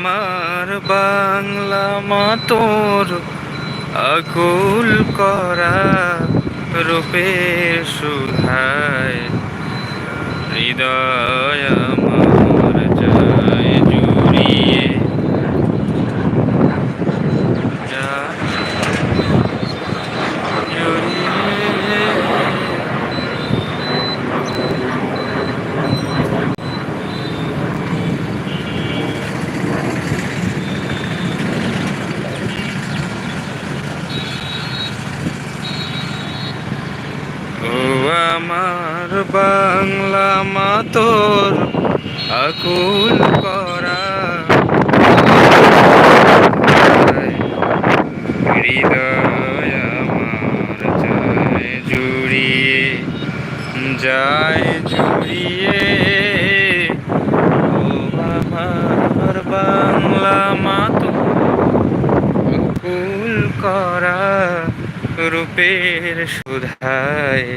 আমার বাংলা মাতোর আকুল করা রূপের সুধায় হৃদয় আমার বাংলা মা তোর আকুল করা। হৃদয় আমার যায় জুড়িয়ে যায় জুড়িয়ে। আমার বাংলা মা তোর আকুল করা রূপের সুধায়।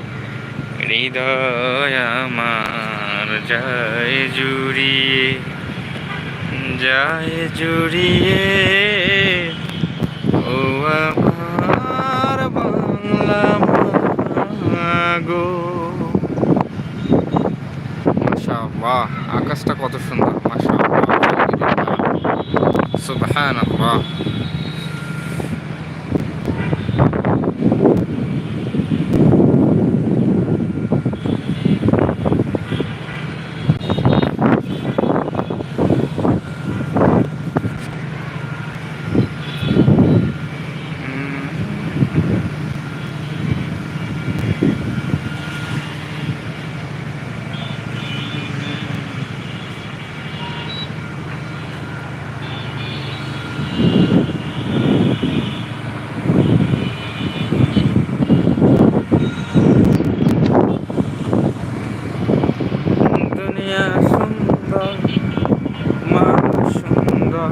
হৃদয় আমার যায় জুড়িয়ে যায় জুড়িয়ে। ও আমার বাংলা গো আকাশটা কত সুন্দর, মাশাআল্লাহ। সুবহানাল্লাহ দুনিয়া সুন্দর মানুষ সুন্দর